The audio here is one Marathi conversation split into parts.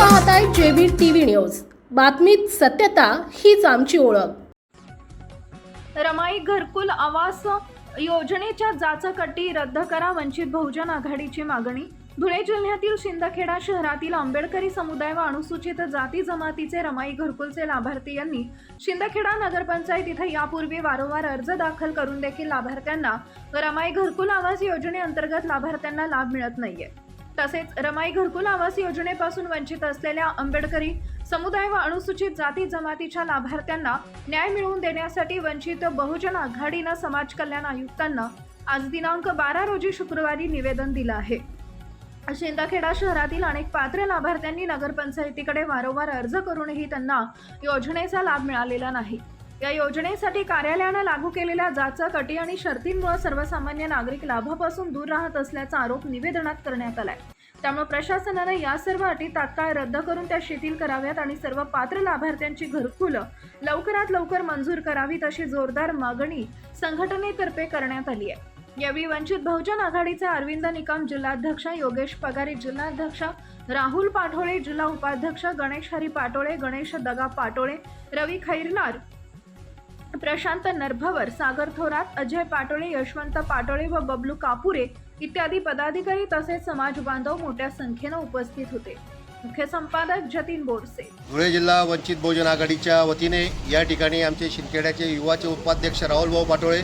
पाहत आहे जेबी टीव्ही न्यूज. बातमीत सत्यता हीच आमची ओळख. रमाई घरकुल आवास योजनेच्या जाचकटी रद्द करा वंचित बहुजन आघाडीची मागणी. धुळे जिल्ह्यातील शिंदखेडा शहरातील आंबेडकरी समुदाय व अनुसूचित जाती जमातीचे रमाई घरकुलचे लाभार्थी यांनी शिंदखेडा नगरपंचायत इथे यापूर्वी वारंवार अर्ज दाखल करून देखील लाभार्थ्यांना रमाई घरकुल आवास योजनेअंतर्गत लाभार्थ्यांना लाभ मिळत नाहीये. तसेच रमाई घरकुल आवास योजनेपासून वंचित असलेल्या आंबेडकरी समुदाय व अनुसूचित जाती जमातीच्या लाभार्थ्यांना न्याय मिळवून देण्यासाठी वंचित बहुजन आघाडीनं समाज कल्याण आयुक्तांना आज दिनांक बारा रोजी शुक्रवारी निवेदन दिलं आहे. शिंदखेडा शहरातील अनेक पात्र लाभार्थ्यांनी नगरपंचायतीकडे वारंवार अर्ज करूनही त्यांना योजनेचा लाभ मिळालेला नाही. या योजनेसाठी कार्यालयानं लागू केलेल्या जाचक अटी आणि शर्तींमुळे सर्वसामान्य नागरिक लाभापासून दूर राहत असल्याचा आरोप निवेदनात करण्यात आलाय. त्यामुळे प्रशासनानं या सर्व अटी तात्काळ रद्द करून त्या शिथिल कराव्यात आणि सर्व पात्र लाभार्थ्यांची घरकुलं लवकरात लवकर मंजूर करावीत अशी जोरदार मागणी संघटनेतर्फे करण्यात आली आहे. यावेळी वंचित बहुजन आघाडीचे अरविंद निकम जिल्हाध्यक्ष योगेश पगारे जिल्हाध्यक्ष राहुल पाठोळे जिल्हा उपाध्यक्ष गणेश हरी पाटोळे गणेश दगा पाटोळे रवी खैरनार प्रशांत नरभवर सागर थोरात अजय पाटोळे यशवंत पाटोळे व बबलू कापुरे इत्यादी पदाधिकारी तसेच समाज बांधव मोठ्या संख्येनं उपस्थित होते. मुख्य संपादक जतीन बोरसे. धुळे जिल्हा वंचित बहुजन आघाडीच्या वतीने या ठिकाणी आमचे शिंदखेड्याचे युवाचे उपाध्यक्ष राहुल भाऊ पाटोळे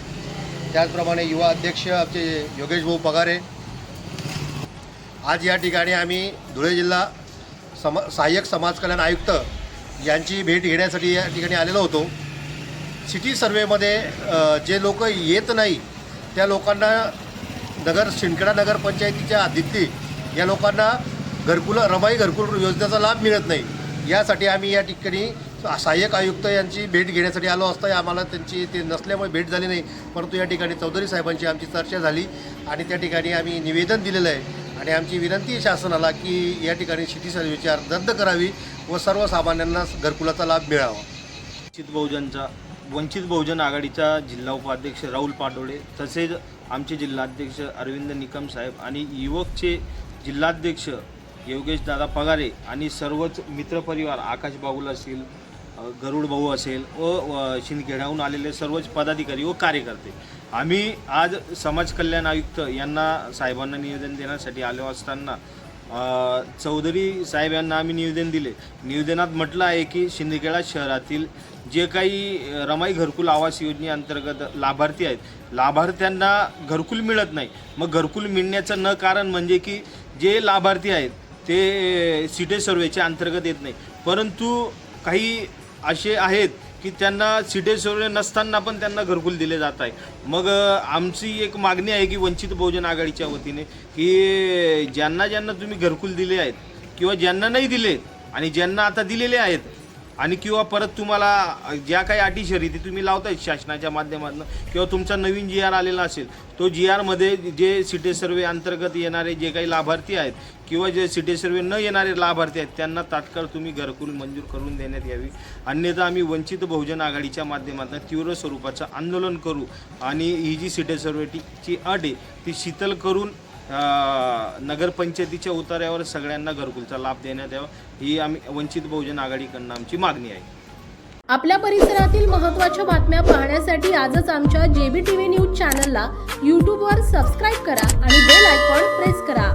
त्याचप्रमाणे युवा अध्यक्ष आमचे योगेश भाऊ पगारे. आज या ठिकाणी आम्ही धुळे जिल्हा सम सहाय्यक समाज कल्याण आयुक्त यांची भेट घेण्यासाठी या ठिकाणी आलेलो होतो. सिटी सर्वेमध्ये जे लोक येत नाही त्या लोकांना नगर शिंदखेडा नगरपंचायतीच्या हद्दीतली या लोकांना घरकुल रमाई घरकुल योजनेचा लाभ मिळत नाही. यासाठी आम्ही या ठिकाणी सहाय्यक आयुक्त यांची भेट घेण्यासाठी आलो असता आम्हाला त्यांची ते नसल्यामुळे भेट झाली नाही. परंतु या ठिकाणी चौधरी साहेबांची आमची चर्चा झाली आणि त्या ठिकाणी आम्ही निवेदन दिलेलं आहे. आणि आमची विनंती आहे शासनाला की या ठिकाणी सिटी सर्वेची रद्द करावी व सर्वसामान्यांना घरकुलाचा लाभ मिळावा. वंचित बहुजनचा वंचित बहुजन आघाडीचा जिल्हा उपाध्यक्ष राहुल पाटोळे तसेच आमचे जिल्हाध्यक्ष अरविंद निकम साहेब आणि युवकचे जिल्हाध्यक्ष योगेश दादा पगारे आणि सर्वच मित्रपरिवार आकाश बाबूल असेल गरुड भाऊ असेल व शिंदखेड्याहून आलेले सर्वच पदाधिकारी व कार्यकर्ते. आम्ही आज समाज कल्याण आयुक्त यांना साहेबांना निवेदन देण्यासाठी आलो असताना चौधरी साहेब यांना आम्ही निवेदन दिले. निवेदनात म्हटलं आहे की शिंदखेडा शहरातील जे काही रमाई घरकुल आवास योजनेअंतर्गत लाभार्थी आहेत लाभार्थ्यांना घरकुल मिळत नाही. मग घरकुल मिळण्याचं न कारण म्हणजे की जे लाभार्थी आहेत ते सिटे सर्वेच्या अंतर्गत येत नाही. परंतु काही असे आहेत की त्यांना सिटेश्वर नसताना पण त्यांना घरकुल दिले जात आहे. मग आमची एक मागणी आहे की वंचित बहुजन आघाडीच्या वतीने की ज्यांना ज्यांना तुम्ही घरकुल दिले आहेत किंवा ज्यांना नाही दिले आणि ज्यांना आता दिलेले आहेत आणि किंवा परत तुम्हाला ज्या काही अटी शर्यती तुम्ही लावताय शासनाच्या माध्यमातून किंवा तुमचा नवीन जी आर आलेला असेल तो जी आरमध्ये जे सिटी सर्वे अंतर्गत येणारे जे काही लाभार्थी आहेत किंवा जे सिटी सर्वे न येणारे लाभार्थी आहेत त्यांना तात्काळ तुम्ही घरकुल मंजूर करून देण्यात यावी. अन्यथा आम्ही वंचित बहुजन आघाडीच्या माध्यमातून तीव्र स्वरूपाचं आंदोलन करू आणि ही जी सिटी सर्वेची अट आहे ती शीतल करून नगरपंचायतीच्या उतार्यावर सगळ्यांना घरकुलचा लाभ देण्यात यावा. ही आम्ही वंचित बहुजन आघाडीकडनं आमची मागणी आहे. आपल्या परिसरातील महत्त्वाच्या बातम्या पाहण्यासाठी आजच आमच्या जेबी टीव्ही न्यूज चॅनलला यूट्यूबवर सबस्क्राईब करा आणि बेल आयकॉन प्रेस करा.